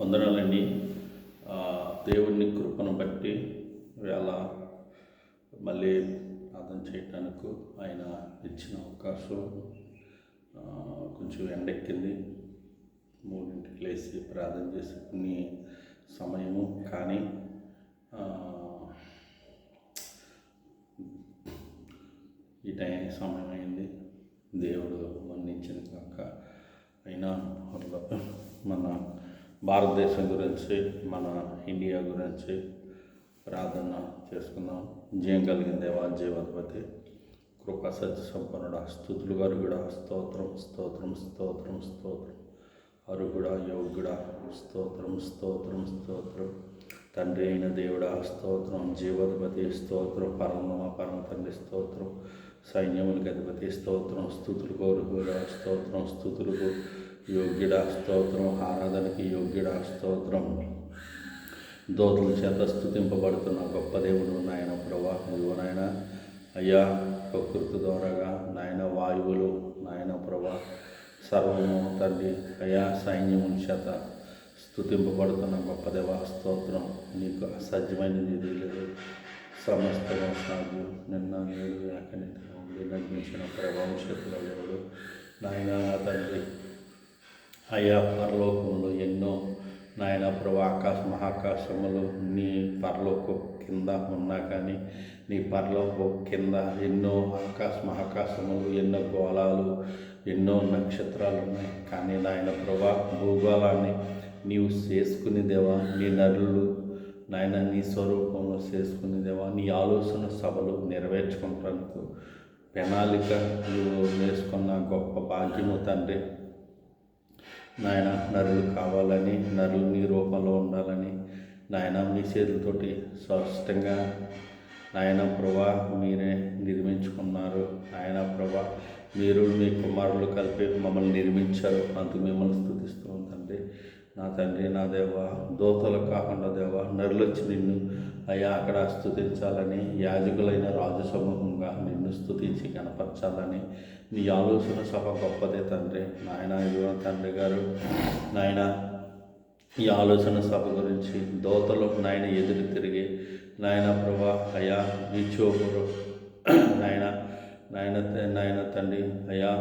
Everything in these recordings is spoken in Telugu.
వందనాలండి. దేవుడిని దేవుని కృపను బట్టి వేళ మళ్ళీ ప్రార్థన చేయటానికి ఆయన ఇచ్చిన అవకాశం కొంచెం ఎండెక్కింది. మూడింటికి లేచి ప్రార్థన చేసుకునే సమయము. కానీ ఈ టైం సమయం అయింది. దేవుడు మన్నించిన కాక అయినా మన భారతదేశం గురించి మన ఇండియా గురించి ప్రార్థన చేసుకుందాం. జయం కలిగిన దేవా జీవధిపతి కృపా సత్య సంపన్నుడ స్థుతులు గారు కూడా స్తోత్రం స్తోత్రం స్తోత్రం స్తోత్రం. అరుగుడ యోగుడ స్తోత్రం స్తోత్రం స్తోత్రం. తండ్రి అయిన దేవుడ స్తోత్రం. జీవధిపతి స్తోత్రం. పరమ పరమ తండ్రి స్తోత్రం. సైన్యములకి అధిపతి స్తోత్రం. స్థుతులు కూడా స్తోత్రం. స్థుతులకు యోగ్యుడా స్తోత్రం ఆరాధనకి యోగ్యుడా స్తోత్రం దోతుల చేత స్థుతింపబడుతున్న గొప్ప దేవుడు నాయన ప్రభా నువ్వు నాయన అయ్యా ప్రకృతి ద్వారాగా నాయన వాయువులు నాయన ప్రభా సర్వము తండ్రి అయా సైన్యముల చేత స్థుతింపబడుతున్న గొప్ప దేవ స్తోత్రం నీకు అసాధ్యమైనది ఏదీ లేదు సమస్తము సాగు నిన్న నేడు ఏకనిధిగా ఉండి నడిపించిన ప్రభావం శక్తుల దేవుడు నాయన నా తండ్రి అయా పరలోకంలో ఎన్నో నాయన ప్రభు ఆకాశ మహాకాశములు నీ పరలోక కింద ఉన్నా కానీ నీ పరలోక కింద ఎన్నో ఆకాశ మహాకాశములు ఎన్నో గోళాలు ఎన్నో నక్షత్రాలు ఉన్నాయి. కానీ నాయన ప్రభా భూగోళాన్ని నీవు చేసుకుని దేవా నీ నరులు నాయన నీ స్వరూపంలో చేసుకుని దేవా నీ ఆలోచన సభలు నెరవేర్చుకుంటానికి ప్రణాళిక నువ్వు వేసుకున్న గొప్ప భాగ్యము తండ్రి. నాయన నరులు కావాలని నరులు నీ రూపంలో ఉండాలని నాయన మీ చేతులతోటి స్పష్టంగా నాయన ప్రభా మీరే నిర్మించుకున్నారు. నాయన ప్రభా మీరు మీ కుమారులు కలిపి మమ్మల్ని నిర్మించారు. అందుకు మిమ్మల్ని స్థుతిస్తూ తండ్రి. నా తండ్రి నా దేవ దోతలు కాకుండా దేవ నరులొచ్చి నిన్ను అయ్యా అక్కడ స్థుతించాలని యాజకులైన రాజు సమూహంగా నిన్ను స్థుతించి కనపరచాలని నీ ఆలోచన సభ గొప్పదే తండ్రి. నాయన ఇదిగో తండ్రి గారు నాయన ఈ ఆలోచన సభ గురించి దోతలు నాయన ఎదురు తిరిగి నాయన ప్రభా అయా ఈ నాయన నాయన నాయన తండ్రి అయా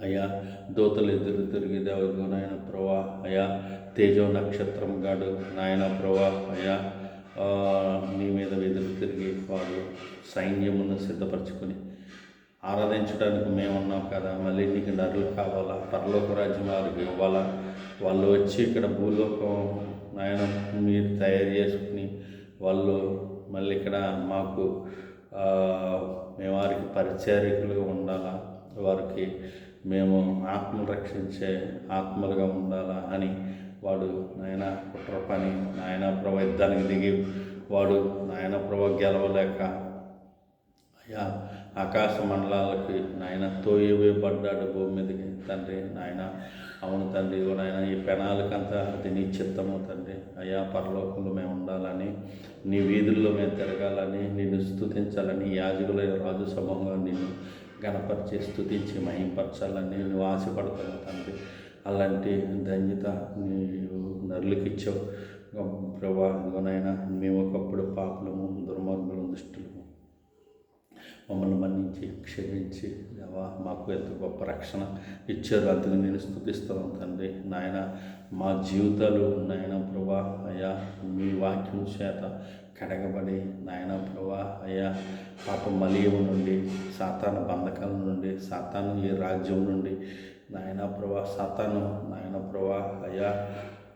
అయ్యా దోతలు ఎదురు తిరిగి దేవుడు నాయన ప్రభా అయా తేజో నక్షత్రం గాడు నాయన ప్రభా అయా నీ మీద ఎదురు తిరిగి వారు సైన్యమును సిద్ధపరచుకొని ఆరాధించడానికి మేము ఉన్నాం కదా. మళ్ళీ నీకు నరులు కావాలా? పరలోక రాజ్యం వారికి ఇవ్వాలా? వాళ్ళు వచ్చి ఇక్కడ భూలోకం నాయన మీరు తయారు చేసుకుని వాళ్ళు మళ్ళీ ఇక్కడ మాకు మేము వారికి పరిచారికులుగా ఉండాలా? వారికి మేము ఆత్మను రక్షించే ఆత్మలుగా ఉండాలా అని వాడు నాయన కుట్ర పని నాయన ప్రభ యుద్ధానికి దిగి వాడు నాయన ప్రభ గెలవలేక అయ్యా ఆకాశ మండలాలకి నాయన తోయవేయబడ్డాడు భూమి మీదకి. తండ్రి నాయన అవును తండ్రి ఇదిగో నాయన ఈ పెనాలకంతా అది నీ చిత్తము తండ్రి. అయ్యా పరలోకంలో మేము ఉండాలని నీ వీధుల్లో మేము తిరగాలని నిన్ను స్థుతించాలని యాజకులైన రాజు సమూహంగా నిన్ను గణపరిచి స్థుతించి మహింపరచాలని నువ్వు ఆశపడుతున్నావు తండ్రి. అలాంటి ధన్యత నీవు నరులకిచ్చావు. ప్రభా ఇదిగోనైనా మేము ఒకప్పుడు పాపలము దుర్మార్గులు దృష్టి మమ్మల్ని మన్నించి క్షమించి దేవా మాకు ఎంత గొప్ప రక్షణ ఇచ్చారు. అందుకు నేను స్థుతిస్తాను తండ్రి. నాయన మా జీవితాలు నాయన ప్రభా అయ్యా మీ వాక్యం చేత కడగబడి నాయన ప్రభా అయ్యా పాప మలియము నుండి సాతాన బంధకాల నుండి సాతాను ఈ రాజ్యం నుండి నాయన ప్రభా సాతాను నాయన ప్రభా అయ్యా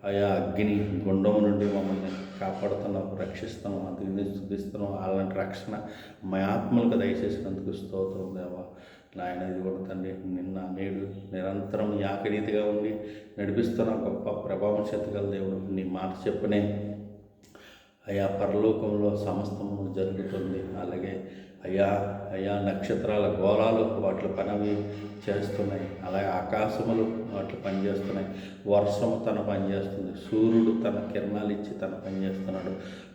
ఆయా అగ్ని గుండం నుండి మమ్మల్ని కాపాడుతున్నావు రక్షిస్తున్నావు అందుకు నేను అలాంటి రక్షణ మా ఆత్మలకు దయచేసినందుకు స్తోత్రం దేవా. నాయన ఇది కూడా తండ్రి నిన్న నేడు నిరంతరం యాకరీతిగా ఉండి నడిపిస్తున్న గొప్ప ప్రభావం చేతగల దేవుడు నీ మాట చెప్పనే అయా పరలోకంలో సమస్తము జరుగుతుంది. అలాగే అయా అయా నక్షత్రాల గోళాలు వాటి పనవి చేస్తున్నాయి. అలాగే ఆకాశములు వాటి పనిచేస్తున్నాయి. వర్షము తన పనిచేస్తుంది సూర్యుడు తన కిరణాలు ఇచ్చి తన పనిచేస్తున్నాడు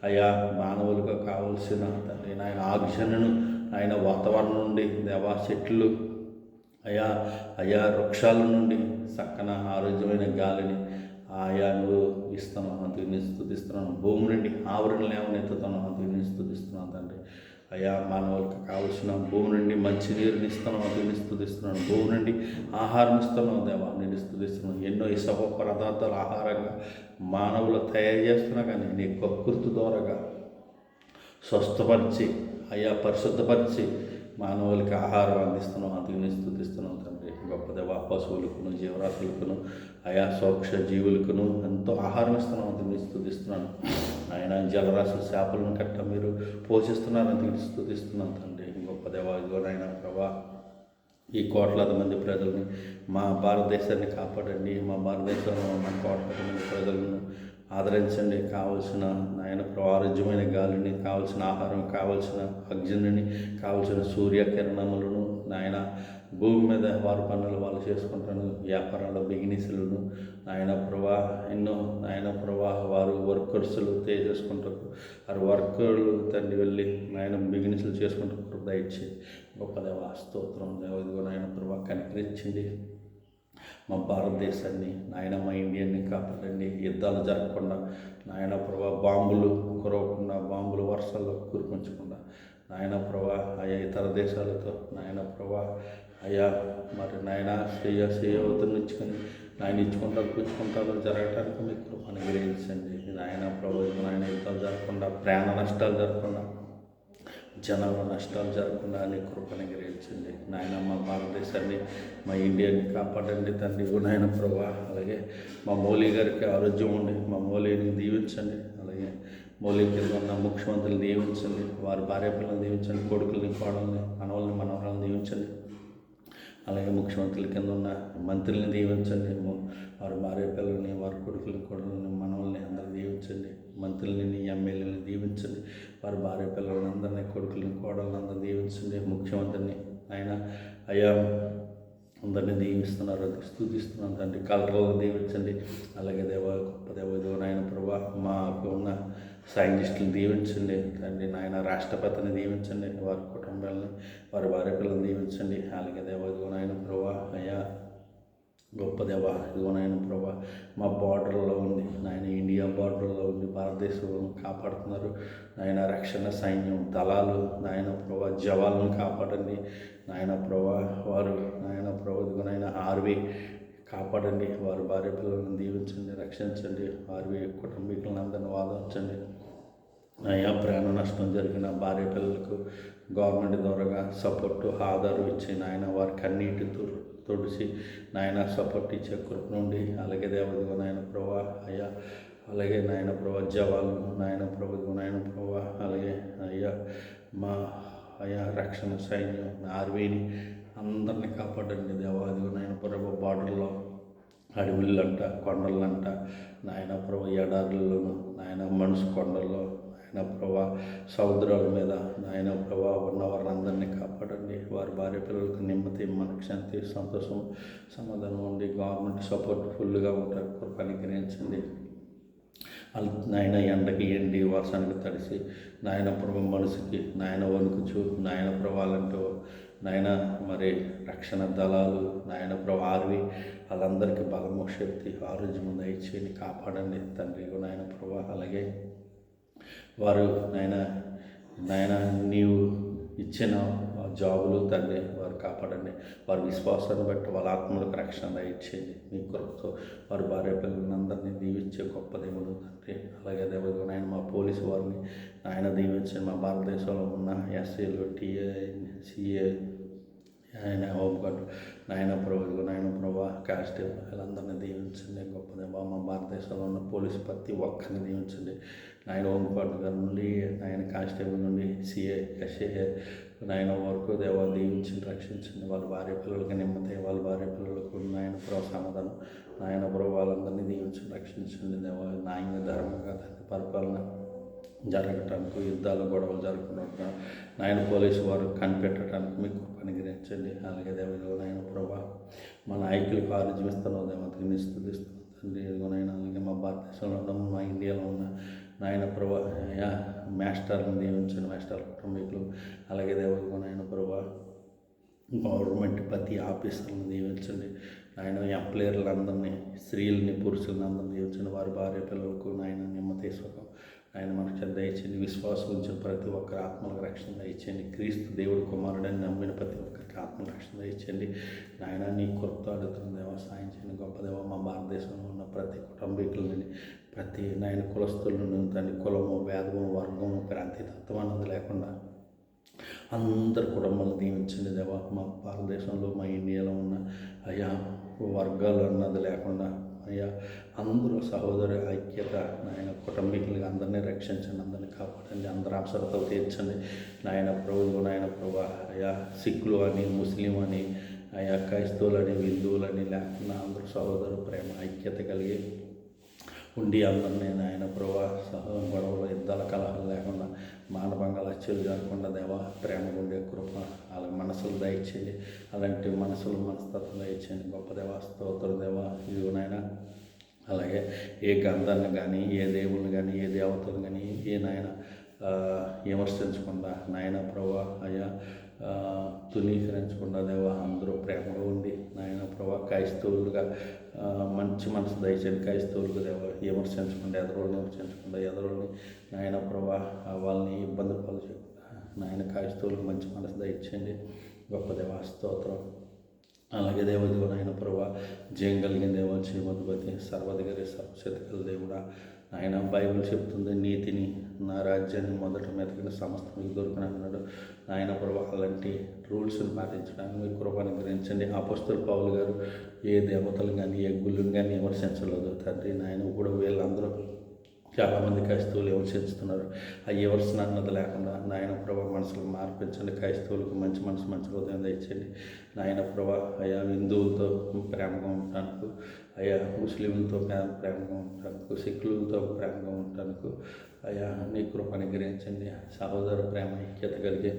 అయ్యా అయా మానవులకు కావలసిన తండ్రి నాయన ఆక్సిజన్ను ఆయన వాతావరణం నుండి దేవా చెట్లు అయా అయా వృక్షాల నుండి చక్కన ఆరోగ్యమైన గాలిని ఆయా నువ్వు ఇస్తున్నావు. అందుకు నేను స్థుతిస్తున్నాను. భూమి నుండి ఆవరణ లేవనెత్తుతాను అందుకు నేను స్థుతిస్తున్నాను తండ్రి. అయ్యా మానవులకు కావలసిన భూమి నుండి మంచి నీరుని ఇస్తున్నాను అందుకు స్థుతిస్తున్నాను భూమి నుండి ఆహారం ఇస్తున్నావు దేవా నేను స్థుతిస్తున్నాను ఎన్నో ఇసవ పదార్థాలు ఆహారంగా మానవులు తయారు చేస్తున్నా కానీ నీ ప్రకృతి ద్వారాగా స్వస్థపరిచి అయ్యా పరిశుద్ధపరిచి మానవులకి ఆహారం అందిస్తున్నాం అందుకు నేను స్థుతిస్తున్నాం తండ్రి. గొప్ప దేవ పశువులకును జీవరాశులకును ఆయా సోక్ష జీవులకును ఎంతో ఆహారం ఇస్తున్నాం అంత నేను స్థుతిస్తున్నాను ఆయన జలరాశుల చేపలను కట్ట మీరు పోషిస్తున్నారు అంత నేను తండ్రి. గొప్ప దేవ నాయన ప్రభా ఈ కోట్లాది మంది ప్రజల్ని మా భారతదేశాన్ని కాపాడండి మా భారతదేశంలో ఉన్న కోట్లాది మంది ప్రజలను ఆదరించండి. కావలసిన నాయన ఆరోగ్యమైన గాలిని కావలసిన ఆహారం కావలసిన అగ్నిని కావలసిన సూర్యకిరణములను నాయన భూమి మీద వారి పనులు వాళ్ళు చేసుకుంటాను వ్యాపారాలు బిజినెస్లను. నాయన ప్రభా ఎన్నో నాయన ప్రవాహ వారు వర్కర్స్లు చేసుకుంటారు వారు వర్కర్లు తండ్రి వెళ్ళి నాయన బిజినెస్లు చేసుకుంటారు దయచేసి గొప్ప దేవ స్తోత్రం. దేవ నాయన ప్రభా కనికరించండి. మా భారతదేశాన్ని నాయన మా ఇండియాని కాపాడండి. యుద్ధాలు జరగకుండా నాయన ప్రభా బాంబులు కురవకుండా బాంబులు వర్షాల్లో కురిపించకుండా నాయన ప్రభా ఆయా ఇతర దేశాలతో నాయన ప్రభా అయ్యా మరి నాయన శ్రేయ శ్రేయవతను ఇచ్చుకొని నాయన ఇచ్చుకుంటారు పుచ్చుకుంటారు జరగటానికి మీకు కృపను గ్రహించండి నాయన ప్రభు నాయన యుద్ధాలు జరగకుండా ప్రాణ నష్టాలు జరగకుండా జనాల నష్టాలు జరగకుండా అని కృపను గ్రహించండి నాయన మా భారతదేశాన్ని మా ఇండియాని కాపాడండి తండ్రి నాయన ప్రభా. అలాగే మా మౌలి గారికి ఆరోగ్యం ఉండి మా మౌలిని దీవించండి. అలాగే మౌలి కింద ఉన్న ముఖ్యమంత్రులు దీవించండి. వారి భార్య పిల్లల్ని దీవించండి కొడుకుల్ని కోడల్ని మనవల్ని మనవరాలను దీవించండి. అలాగే ముఖ్యమంత్రుల కింద ఉన్న మంత్రుల్ని దీవించండి వారి భార్య పిల్లల్ని వారి కొడుకులని కొడుకులని మనవల్ని అందరూ దీవించండి మంత్రులని ఎమ్మెల్యేలని దీవించండి వారి భార్య పిల్లలని అందరినీ కొడుకులని కోడలను అందరినీ దీవించండి ముఖ్యమంత్రిని ఆయన అయ్యా అందరినీ దీవిస్తున్నారు అది స్థుతిస్తున్నాను తండ్రి కలర్లను దీవించండి అలాగే దేవ గొప్ప దేవ దేవ నాయన ప్రభా మాకు ఉన్న సైంటిస్టులను దీవించండి తండ్రి నాయన రాష్ట్రపతిని దీవించండి వారి కుటుంబాలను వారి భార్య పిల్లల్ని దీవించండి. అలాగే దేవ ఇదిగో ప్రభా అయ్యా గొప్ప దేవ ఇదిగో ప్రభా మా బార్డర్లో ఉంది. నాయన ఇండియా బార్డర్లో ఉంది. భారతదేశం కాపాడుతున్నారు. నాయన రక్షణ సైన్యం దళాలు నాయన ప్రభా జవాలను కాపాడండి. నాయన ప్రభా వారు నాయన ప్రభా ఇదిగోనైనా నాయన ఆర్వీ కాపాడండి. వారి భార్య పిల్లలను దీవించండి రక్షించండి. వారి కుటుంబీకులను అందరిని వాదించండి. అయ్యా ప్రాణ నష్టం జరిగిన భార్య పిల్లలకు గవర్నమెంట్ ద్వారా సపోర్టు ఆధారు ఇచ్చి నాయన వారి కన్నీటి తుడు తుడిచి నాయన సపోర్ట్ ఇచ్చే కృప నుండి అలాగే దేవతగా నాయన ప్రభా అయ్యా అలాగే నాయన ప్రభా జవాలు నాయన ప్రభుత్వ నాయన ప్రభా అలాగే అయ్యా మా అయ్యా రక్షణ సైన్యం ఆర్మీని అందరినీ కాపాడండి దేవాదిగు నాయన ప్రభు బార్డర్లో అడవులంట కొండలంట నాయన ప్రభు ఎడారులను నాయన మనసు కొండల్లో నా ప్రభా సముద్రాల మీద నాయన ప్రభా ఉన్న వారందరినీ కాపాడండి. వారి భార్య పిల్లలకు నెమ్మది మనకు శాంతి సంతోషం సమాధానం ఉండి గవర్నమెంట్ సపోర్ట్ ఫుల్గా ఉంటారు. కృపని గ్రహించండి నాయన ఎండకి ఎండి వర్షానికి తడిసి నాయన ప్రభు మనసుకి నాయన వణుకుచు నాయన ప్రభాలంటూ నాయన మరి రక్షణ దళాలు నాయన ప్రభు ఆర్వి వాళ్ళందరికీ బలము శక్తి ఆరోగ్యం దయచేయండి కాపాడండి. తండ్రి నాయన ప్రభా అలాగే వారు నాయన నాయన నీవు ఇచ్చిన జాబులు తండ్రి వారు కాపాడండి. వారి విశ్వాసాన్ని బట్టి వాళ్ళ ఆత్మలకు రక్షణ ఇచ్చేది మీ కొరకుతో వారి భార్య పిల్లలందరినీ దీవించే గొప్ప దేవుడు తండ్రి. అలాగే దేవుడు నాయన మా పోలీసు వారిని ఆయన దీవించండి. మా భారతదేశంలో ఉన్న ఎస్సీలు టీఏ సిఏ ఆయన హోంగార్డ్ నాయన ప్రభు నాయన ప్రభా కానిస్టేబుల్ వీళ్ళందరినీ దీవించండి. గొప్ప దేవా మా భారతదేశంలో ఉన్న పోలీసు ప్రతి ఒక్కరిని దీవించండి. నాయన హోంగార్డ్ గారి నుండి నాయన కానిస్టేబుల్ నుండి సిఏ ఎస్ఏ నాయన వరకు దేవా దీవించి రక్షించండి. వాళ్ళ భార్య పిల్లలకి నెమ్మది వాళ్ళ భార్య పిల్లలకు నాయన ప్రభు సమాధానం. నాయన ప్రభు వాళ్ళందరినీ దీవించి రక్షించండి దేవా. నాయన ధర్మంగా పరిపాలన జరగటానికి యుద్ధాలు గొడవలు జరగకుండా నాయన పోలీసు వారు కనిపెట్టడానికి మీకు అనుగ్రహించండి. అలాగే దేవుడు నాయన ప్రభా మా నాయకులకు ఆరోగ్యం ఇస్తున్నావు దేవతకి నీ స్థుతిస్తున్నావు తండ్రి. అలాగే మా భారతదేశంలో ఉన్న మా ఇండియాలో ఉన్న నాయన ప్రభా మాస్టర్ని నియమించిన మాస్టర్ కుటుంబీకులు అలాగే దేవుడు నాయన ప్రభా గవర్నమెంట్ ప్రతి ఆఫీసర్లను నియమించండి. నాయన ఎంప్లాయర్లందరినీ స్త్రీలని పురుషులని అందరినీ దీవించండి వారి భార్య పిల్లలకు నాయన నెమ్మది సుఖం ఆయన మనకు దయచేయండి. విశ్వాసం ఉంచిన ప్రతి ఒక్కరి ఆత్మలకు రక్షణ దయచేయండి. క్రీస్తు దేవుడు కుమారుడని నమ్మిన ప్రతి ఒక్కరికి ఆత్మ రక్షణ దయచేయండి. నాయన నీ కొరత అడుగుతుందేమో సాయం చేయండి. గొప్ప మా భారతదేశంలో ఉన్న ప్రతి కుటుంబీకులని ప్రతి నాయన కులస్తులను దాని కులము వేదము వర్గము ప్రాంతీయ తత్వం అన్నది లేకుండా అందరి కుటుంబాలను దీవించండి. దేవా మా భారతదేశంలో మా ఇండియాలో ఉన్న అయా వర్గాలు అన్నది లేకుండా అయ్యా అందరూ సహోదరు ఐక్యత నాయన కుటుంబీకులుగా అందరినీ రక్షించండి అందరినీ కాపాడండి అందరి అవసరతలు తీర్చండి. నాయన ప్రభువు నాయన ప్రభా అయ్యా సిక్కులు అని ముస్లిం అని అయ్యా క్రైస్తవులని హిందువులని లేకుండా అందరూ సహోదరు ప్రేమ ఐక్యత కలిగి ఉండి అందరినీ నాయన ప్రభా సహనం గొడవలు యుద్ధాల కలహాలు లేకుండా మానభంగాలు హత్యలు జరగకుండా దేవా ప్రేమ ఉండే కృప వాళ్ళ మనసులు దయచేయండి అలాంటి మనసులు మనస్తత్వం దయచేయండి. గొప్ప దేవా స్తోత్ర దేవా ఇదిగో నాయన. అలాగే ఏ గంధాన్ని కానీ ఏ దేవుని కానీ ఏ దేవతలు కానీ ఏ నాయన విమర్శించకుండా నాయన ప్రభా అయ్యా తునీకరించకుండా దేవా అందరూ ప్రేమగా ఉండి నాయన ప్రభా క్రైస్తవులుగా మంచి మనసు దయచేయండి. క్రైస్తవులకు విమర్శించకుండా ఎదరోళ్ళని విమర్శించకుండా ఎదరోళ్ళని నాయన ప్రభా వాళ్ళని ఇబ్బంది పాలు చేయకుండా నాయన క్రైస్తవులకు మంచి మనసు దయచేయండి. గొప్ప దేవ స్తోత్రం. అలాగే దేవదేవుడు ఆయన ప్రభా జయం కలిగిన దేవ శ్రీమతిపతి సర్వధిగరి సర్వశతికల దేవుడా ఆయన బైబిల్ చెప్తుంది నీతిని నా రాజ్యాన్ని మొదట మెతకిన సమస్త మీకు దొరికిన అన్నాడు. ఆయన ప్రభా అలాంటి రూల్స్ని పాటించడానికి మీరు కృపను గ్రహించండి. అపస్తుల పావులు గారు ఏ దేవతలు కానీ ఏ గుళ్ళు కానీ విమర్శించలేదు తండ్రి నాయన కూడా వీళ్ళందరూ చాలామంది క్రైస్తవులు విమర్శిస్తున్నారు ఆ విమర్శన అన్నది లేకుండా నాయన ప్రభా మనసులు మార్పించండి. క్రైస్తవులకు మంచి మనసు మంచి హృదయం తెచ్చండి నాయన ప్రభా అయా హిందువులతో ప్రేమగా ఉండటానికి అయా ముస్లింలతో ప్రేమగా ఉండటానికి సిక్కులతో ప్రేమగా ఉండటానికి అయా నీ కృపను గ్రహించండి సహోదర ప్రేమ ఐక్యత కలిగి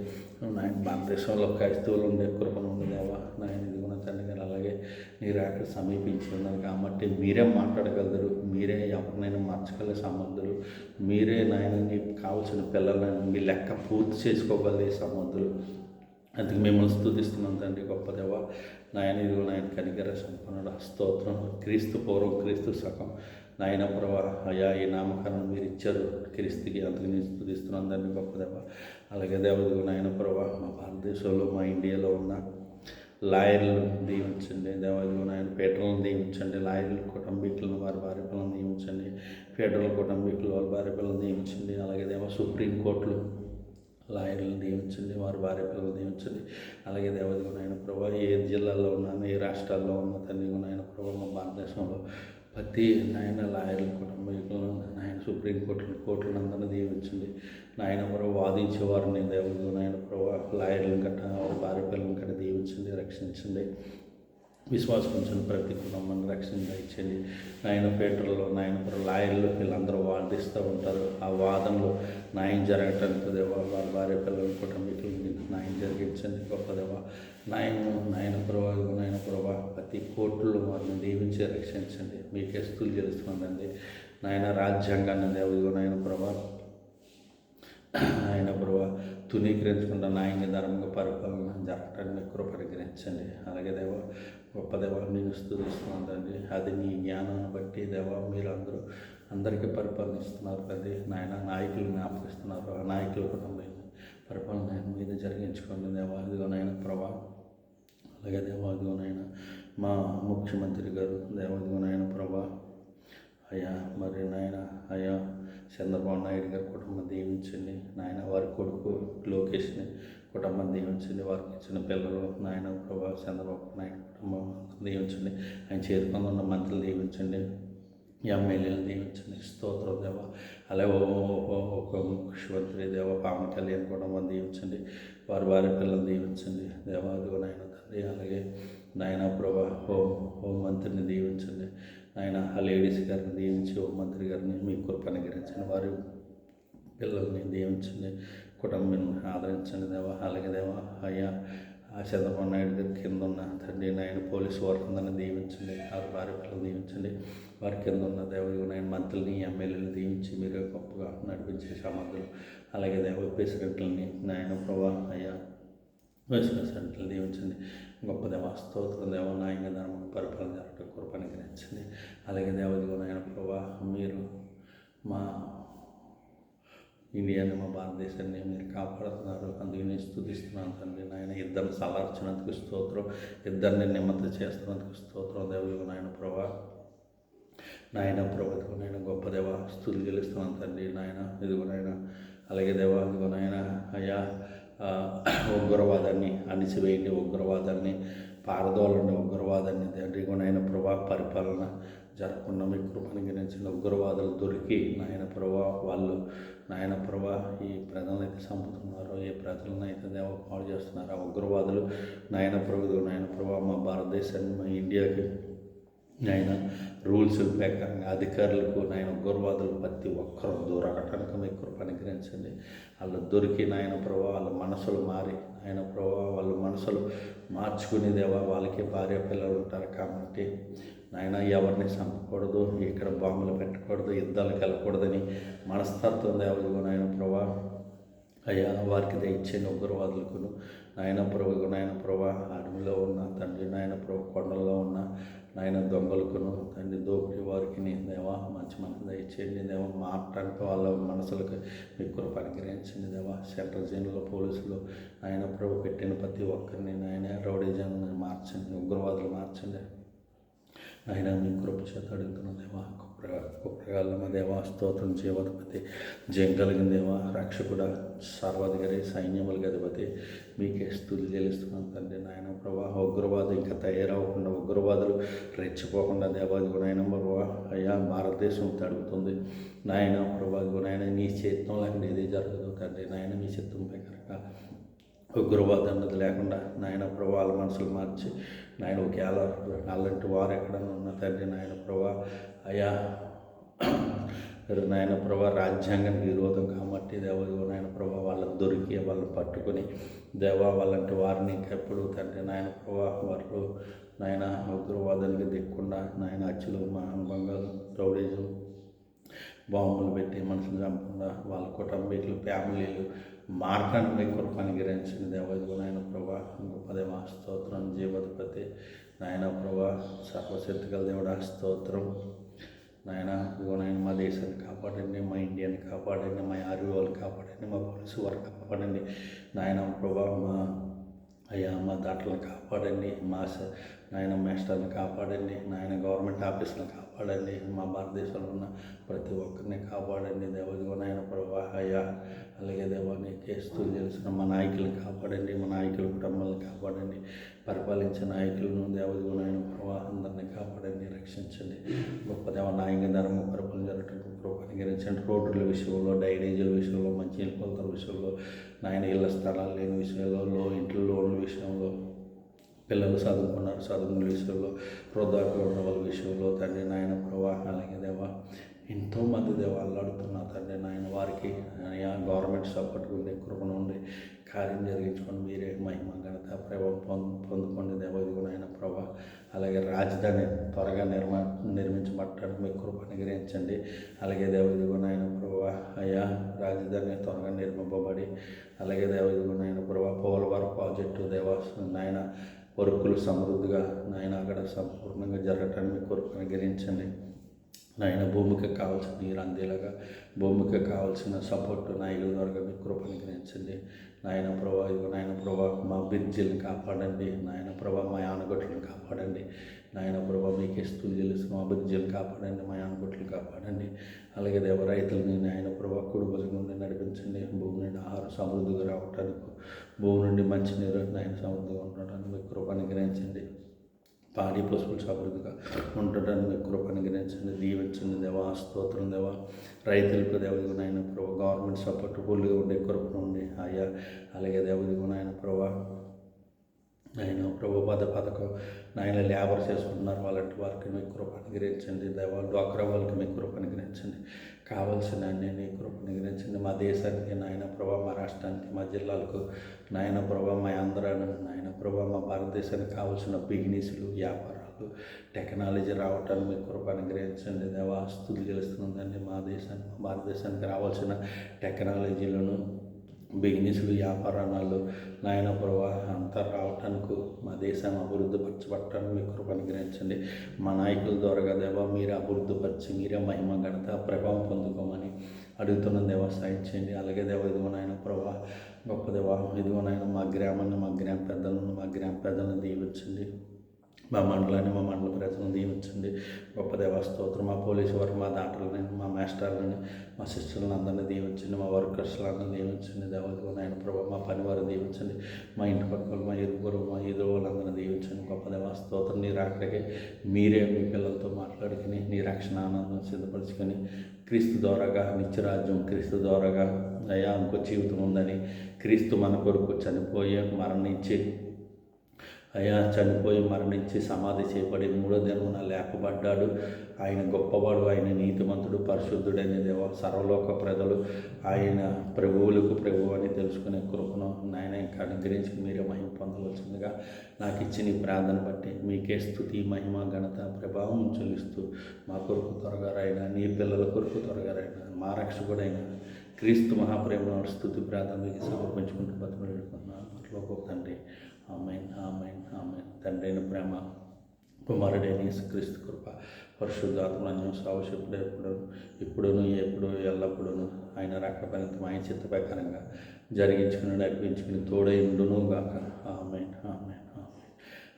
నాయన భారతదేశంలో క్రైస్తవులు ఉండే కృపను ఉండేదేవా నాయన ఇదిగుణ తండ్రి గారు అలాగే మీరు అక్కడ సమీపించున్నారు కాబట్టి మీరే మాట్లాడగలరు. మీరే ఎవరినైనా మార్చగల సమర్థులు. మీరే నాయన నీకు కావాల్సిన పిల్లలను మీ లెక్క పూర్తి చేసుకోగలిగే సమర్థులు. అందుకు మిమ్మల్ని స్థుతిస్తున్నాం తండ్రి గొప్ప దేవ. నాయన ఇదిగో నాయన కనికర సంపన్నుడు స్తోత్రం. క్రీస్తు పూర్వం క్రీస్తు సగం నాయన ప్రభా అయా ఈ నామకరణం మీరు ఇచ్చారు క్రీస్తుకి. అందుకు నేను స్థుతిస్తున్నాను తండ్రి గొప్ప దేవ. అలాగే దేవుడు నాయన ప్రభా మా భారతదేశంలో మా ఇండియాలో ఉన్న లాయర్లు దీవించండి దేవాదిలో నాయన పేటలను దీవించండి లాయర్లు కుటుంబీకులను వారి భార్య పిల్లలను దీవించండి ఫెడరల్ కుటుంబీకులు వారి భార్య పిల్లలను దీవించండి అలాగే దేవ సుప్రీంకోర్టులు లాయర్లను నియమించండి వారి భార్య పిల్లలు నియమించండి అలాగే దేవతలు నాయన ప్రభా. ఏ జిల్లాలో ఉన్నాను ఏ రాష్ట్రాల్లో ఉన్న తండ్రి నాయన ప్రభా మా భారతదేశంలో ప్రతి నాయన లాయర్ల కుటుంబీకులను నాయన సుప్రీంకోర్టులు కోర్టులను అందరినీ దీవించండి నాయన ప్రభు వాదించేవారిని దేవుడు నాయన ప్రభు లాయర్లను గట్ట వారి భార్య పిల్లలను గట్ట దీవించండి రక్షించండి విశ్వాసం ఉంచిన ప్రతి కుటుంబాన్ని రక్షణ ఇచ్చేది నాయన పేటర్లో నాయన లాయర్లు వీళ్ళందరూ వాదిస్తూ ఉంటారు. ఆ వాదనలో న్యాయం జరగటానికి దేవా వారి భార్య పిల్లల కుటుంబీకులు న్యాయం జరిగించండి. గొప్ప దేవా నాయన నాయన ప్రభావం నాయన ప్రభా ప్రతి కోర్టులో వారిని దీవించి రక్షించండి. మీకే స్థుతులు చేస్తున్నానండి నాయన రాజ్యాంగాన్ని దేవుడిగో నాయన ప్రభా ఆయన ప్రభా తునీకరించకుండా నాయన ధర్మంగా పరిపాలన జరగటాన్ని మీరు కృపరికరించండి అలాగే దేవ గొప్ప దేవ నేను స్థుతిస్తున్నాను తండ్రి. అది నీ జ్ఞానాన్ని బట్టి దేవ మీరు అందరూ అందరికీ పరిపాలనిస్తున్నారు అది నాయన నాయకులు జ్ఞాపకిస్తున్నారు. ఆ నాయకుల కుటుంబం పరిపాలన మీద జరిగించుకోండి దేవా. నాయన ప్రభా అలాగే దేవాదిగో నాయన మా ముఖ్యమంత్రి గారు దేవాదిగో నాయన ప్రభా అయ్యా మరి నాయన అయ్యా చంద్రబాబు నాయుడు గారి కుటుంబం దీవించండి. నాయన వారి కొడుకు లోకేష్ని కుటుంబం దీవించండి. వారికి ఇచ్చిన పిల్లలు నాయన ప్రభా చంద్రబాబు నాయుడు దీవించండి ఆయన చేరుకొని ఉన్న మంత్రులు దీవించండి ఎమ్మెల్యేలు దీవించండి స్తోత్రం దేవ. అలాగే ఓ- ఒక ముఖ్యమంత్రి దేవ పవన్ కళ్యాణ్ కుటుంబం దీవించండి వారి వారి పిల్లలు దీవించండి దేవాదిగో నాయన తండ్రి అలాగే నాయన ప్రభా హోం హోం మంత్రిని దీవించండి ఆయన ఆ లేడీస్ గారిని దీవించి హోం మంత్రి గారిని మీ కృపను గ్రహించండి వారి పిల్లల్ని దీవించండి కుటుంబాన్ని ఆదరించండి దేవా. అలాగే దేవా అయ్యా ఆ చంద్రబాబు నాయుడు గారి కింద ఉన్న తండ్రి నాయన పోలీసు వారిని దీవించండి. వారి భార్య పిల్లలు దీవించండి. వారి కింద ఉన్న దేవుడు నాయన మంత్రులని ఎమ్మెల్యేలు దీవించి మీరు గొప్పగా నడిపించే సమర్థులు అలాగే దేవ ప్రెసిడెంట్లని నాయన ప్రభా అయ్యా విశ్వాసాన్ని దీవించండి. గొప్ప దేవ స్తోత్రం దేవ నాయన ధర్మం పరిపాలన జరగటం కృపని గ్రహించండి అలాగే దేవదిగో నాయన ప్రభా మీరు మా ఇండియాని మా భారతదేశాన్ని మీరు కాపాడుతున్నారు. అందుకే నేను స్థుతిస్తున్నాను తండ్రి నాయన. ఇద్దరు సలార్చినందుకు స్తోత్రం. ఇద్దరిని నిమ్మత చేస్తున్నందుకు స్తోత్రం. దేవుడు నాయన ప్రభా. నాయన ప్రభుత్వం నాయన గొప్ప దేవ. స్థుతి గెలుస్తున్నాను తండ్రి నాయన. ఇదిగో నాయన. అలాగే దేవ ఇదిగో నాయన. అయ్యా ఉగ్రవాదాన్ని అణిచివేయండి. ఉగ్రవాదాన్ని పారదోలండి. ఉగ్రవాదాన్ని తండ్రి. నాయన ప్రభా పరిపాలన జరగకుండా మీ కృపను ఉగ్రవాదులు దొరికి నాయన ప్రభా వాళ్ళు నాయన ప్రభా ఈ ప్రజలనైతే చంపుతున్నారో ఏ ప్రజలనైతే దేవ పాడు చేస్తున్నారో ఆ ఉగ్రవాదులు. నాయన ప్రభు నాయన ప్రభా మా భారతదేశాన్ని మా ఇండియాకి నాయన రూల్స్ ప్రకారంగా అధికారులకు నాయన ఉగ్రవాదులు ప్రతి ఒక్కరు దూరగటానికి మీ కృప అనుగ్రహించండి. వాళ్ళు దొరికి నాయన ప్రభావ వాళ్ళ మనసులు మారి నాయన ప్రభావ వాళ్ళ మనసులు మార్చుకునేదేవా వాళ్ళకి భార్య పిల్లలు ఉంటారు కాబట్టి నాయన ఎవరిని చంపకూడదు ఇక్కడ బాంబులు పెట్టకూడదు యుద్ధాలకు వెళ్ళకూడదని మనస్తత్వం దేవుడుగో నాయన ప్రభా. అయ్యా వారికి దయచేయండి ఉగ్రవాదులకును నాయన ప్రభు నాయన ప్రభా అడవిలో ఉన్న తండ్రి నాయన ప్రభు కొండల్లో ఉన్న నాయన దొంగలకును తండ్రి దోపిడి వారికి దేవా మంచి మనసు దయచేయండి దేవా. మాట్లాడటం వాళ్ళ మనసులకు మీ కృప అనుగ్రహించండి దేవా. సెంట్రల్ జైల్లో పోలీసులు నాయన ప్రభు పెట్టిన ప్రతి ఒక్కరిని నాయన రౌడీజన్ మార్చండి ఉగ్రవాదులు మార్చండి. ఆయన మీ కృప చేత అడుగుతున్న దేవా కుప్ర కుప్రగాళ్ళమ దేవా స్తోత్రం జీవధిపతి జయం కలిగిన దేవా రక్షకుడ సర్వాధికారి సైన్యముల అధిపతి మీకే స్థుతి తెలుస్తున్నాను తండ్రి నాయన ప్రభా. ఉగ్రవాదం ఇంకా తయారవకుండా ఉగ్రవాదులు రెచ్చిపోకుండా దేవాది గుణాయన ప్రభా అయ్యా భారతదేశం తడుగుతుంది నాయన ప్రభా గుణాయన నీ చేతం లేకుండా ఏది జరగదు తండ్రి నాయన మీ చిత్తం ప్రకారంగా ఉగ్రవాదం అన్నది లేకుండా నాయన ప్రభా వాళ్ళ మనసులు మార్చి నాయన ఒకవేళ అలాంటి వారు ఎక్కడన్నా ఉన్న తండ్రి నాయన ప్రభా అయ్యా నాయన ప్రభా రాజ్యాంగానికి విరోధం కాబట్టి దేవదేవ నాయన ప్రభా వాళ్ళని దొరికి వాళ్ళని పట్టుకొని దేవా వాళ్ళంటి వారిని ఇంకెప్పుడు తండ్రి నాయన ప్రభా వారు నాయన ఉగ్రవాదానికి దిక్కుండా నాయన అచ్చులు మానభంగాలు రౌడీజం బాంబులు పెట్టి మనుషులు చంపకుండా వాళ్ళ కుటుంబీకులు ఫ్యామిలీలు మార్గాన్ని మీ కృపను గిరించిన దేవదేవు నాయన ప్రభా గొప్పదేవ స్తోత్రం. జీవధిపతి నాయన ప్రభా సర్వశక్తిగల దేవుడా స్తోత్రం. నాయన ఇదిగో నాయన మా దేశాన్ని కాపాడండి మా ఇండియాని కాపాడండి మా ఆర్మీ కాపాడండి మా పోలీసు వారు కాపాడండి. నాయన ప్రభా మా అయ్యా మా దాటలను కాపాడండి మా నాయన మేస్టర్ని కాపాడండి నాయన గవర్నమెంట్ ఆఫీసులను కాపాడండి మా భారతదేశంలో ఉన్న ప్రతి ఒక్కరిని కాపాడండి. దేవదిగో నాయన ప్రభా అయ్యా అలాగే దేవా నీకే స్థుతి తెలిసిన మా నాయకులు కాపాడండి మా నాయకుల కుటుంబాలను కాపాడండి. పరిపాలించే నాయకులను దేవదిగో నాయన అందరినీ కాపాడండి రక్షించండి. గొప్ప దేవ నాయక ధర్మ పరిపాలన జరగటం కృపనిగరించండి రోడ్ల విషయంలో డైనేజీల విషయంలో మంచి కొలతల విషయంలో నాయన ఇళ్ళ స్థలాలు లేని విషయంలో ఇంట్లో లోన్ల విషయంలో పిల్లలు చదువుకున్నారు చదువుకున్న విషయంలో వృద్ధాప్యం ఉన్న వాళ్ళ విషయంలో తండ్రి నాయన ప్రవాహాలకి అలాగే దేవా ఎంతోమంది దేవాళ్ళు అల్లాడుతున్నా తండ్రి నాయన వారికి గవర్నమెంట్ సపోర్ట్ ఉండి కృపణ ఉండి కార్యం జరిగించుకొని మీరే మహిమ ఘనత ప్రభావం పొందు పొందుకోండి దేవ. నాయన ప్రభా అలాగే రాజధాని త్వరగా నిర్మా నిర్మించబట్టడానికి మీ కృప అనుగ్రహించండి. అలాగే దేవ నాయన ప్రభా అయ్యా రాజధాని త్వరగా నిర్మింపబడి అలాగే దేవ నాయన ప్రభా పోలవరం ప్రాజెక్టు దేవ నాయన వర్కులు సమృద్ధిగా నాయన అక్కడ సంపూర్ణంగా జరగటాన్ని మీ కొరకు అనుగ్రహించండి. నాయన భూమికి కావాల్సిన నీరు అందేలాగా భూమికి కావాల్సిన సపోర్ట్ నాయకుల ద్వారా మీ కృపను గ్రహించండి నాయన ప్రభా ఇదిగో నాయన ప్రభా మా బిర్జీలను కాపాడండి. నాయన ప్రభా మా ఆనగొట్లను కాపాడండి. నాయన ప్రభా మీకు ఇస్తులు తెలుసు. మా బిర్జీలను కాపాడండి మా ఆనగొట్లు కాపాడండి. అలాగే దేవ రైతులని నాయన ప్రభా కుడుబల నుండి నడిపించండి. భూమి నుండి ఆహారం సమృద్ధిగా రావటానికి భూమి నుండి మంచి నీరు నాయన సమృద్ధిగా ఉండటానికి మీ కృపను గ్రహించండి పాడి పశువులు సమృద్ధిగా ఉండటానికి మీ కృపను దీవించండి దేవా స్తోత్రం దేవా. రైతులకు దేవదిగు నాయన ప్రభా గవర్నమెంట్ సపోర్ట్ ఫుల్గా ఉండే కృపను ఉండి. అయ్యా అలాగే దేవదిగు నాయన ప్రభా నాయన ప్రభు పద పథకం నాయన లేబర్ చేసుకుంటున్నారు వాళ్ళంటి వారికి మీ కృప అనుగ్రహించండి. దేవా డ్వాక్రా వాళ్ళకి మీ కృపను గ్రహించండి కావాల్సిన అన్ని నీ కృపను మా దేశానికి నాయన ప్రభా మా రాష్ట్రానికి మా జిల్లాలకు నాయన ప్రభా మా ఆంధ్రాను నాయన ప్రభా మా భారతదేశానికి కావలసిన బిజినెస్లు వ్యాపారాలు టెక్నాలజీ రావటాన్ని మీ కృప అనుగ్రహించండి దేవాస్తులు గెలుస్తుందండి మా దేశానికి మా భారతదేశానికి రావాల్సిన టెక్నాలజీలను బిజినెస్లు వ్యాపారాలు నాయన ప్రభా అంతా రావటానికి మా దేశాన్ని అభివృద్ధి పరచబట్టడానికి మీ కృప అనుగ్రహించండి. మా నాయకుల ద్వారా దేవా మీరు అభివృద్ధి పరిచి మీరే మహిమ ఘనత ప్రభావం పొందుకోమని అడుగుతున్న దేవా సాయం చేయండి. అలాగే దేవ ఇదిగో నాయన ప్రభా గొప్ప దేవా ఇదిగో నాయన మా గ్రామాన్ని మా గ్రామ పెద్దలను మా గ్రామ పెద్దలను దీవించండి. మా మండలాన్ని మా మండల ప్రజలను దీవించండి. గొప్ప దేవస్తోత్రం మా పోలీసు వారు మా దాటలని మా మాస్టర్లని మా సిస్టర్లను అందరినీ దీవించండి. మా వర్కర్స్లు అందరినీ దీవించండి. దేవతలు నాయన ప్రభావ మా పని వారు దీవించండి. మా ఇంటి పక్కల మా ఇరుగురు మా ఎదురు వాళ్ళందరినీ దీవించండి. గొప్ప దేవస్తోత్రం నీ రాకడికి మీరే మీ పిల్లలతో మాట్లాడుకుని నీ రక్షణ ఆనందం సిద్ధపరచుకొని క్రీస్తు ద్వారాగా నిత్యరాజ్యం క్రీస్తు ద్వారాగా అయా ఇంకో జీవితం ఉందని క్రీస్తు మన కొరకు చనిపోయే మరణించి అయా చనిపోయి మరణించి సమాధి చేయబడి మూడో దినమున లేపబడ్డాడు. ఆయన గొప్పవాడు ఆయన నీతిమంతుడు పరిశుద్ధుడైన దేవ సర్వలోక ప్రజలు ఆయన ప్రభువులకు ప్రభువు అని తెలుసుకునే కృపను నాయన ఇంకా అనుగ్రహించి మీరే మహిమ పొందవలసిందిగా నాకు ఇచ్చిన ఈ ప్రార్థన బట్టి మీకే స్థుతి మహిమ ఘనత ప్రభావం చెల్లిస్తూ మా కొరకు త్వరగా రాయిన నీ పిల్లల కొరకు త్వరగా రాయిన మా రక్షకుడైనా క్రీస్తు మహాప్రేమ స్థుతి ప్రార్థన మీకు సమర్పించుకుంటూ బతుకున్నాను అట్లా తండ్రి. Amen amen amen. తండ్రి అయిన ప్రేమ కుమారుడైన క్రీస్తు కృప పరిశుద్ధాత్మను సావశిపుడు ఎప్పుడు ఇప్పుడును ఎప్పుడు ఎల్లప్పుడూను ఆయన రక్తపరితం ఆయన చిత్త ప్రకారంగా జరిగించుకుని నడిపించుకుని తోడైండును గాక. Amen amen amen.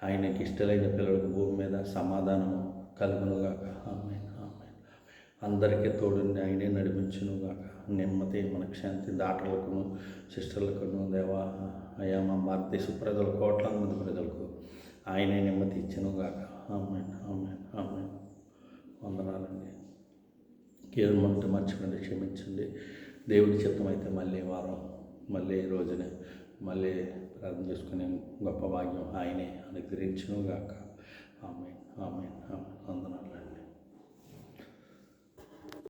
ఆయనకి ఇష్టలైన పిల్లలకు భూమి మీద సమాధానము కలుగును గాక. ఆమెన్ అందరికీ తోడుండి ఆయనే నడిపించునుగాక. నెమ్మది మనకు శాంతి దాటలకును సిస్టర్లకును దేవా అయ్యా మా భారతదేశ ప్రజలు కోట్ల మంది ప్రజలకు ఆయనే నెమ్మది ఇచ్చును ఆమె ఆమె ఆమె వందనాలండి. ఏమంటే మర్చిపోండి క్షమించండి. దేవుడి చిత్తం అయితే మళ్ళీ వారం మళ్ళీ ఈ రోజునే మళ్ళీ ప్రార్థన చేసుకునే గొప్ప భాగ్యం ఆయనే అనుగ్రహించునుగాక. ఆమె ఆమె ఆమె వందనాలు.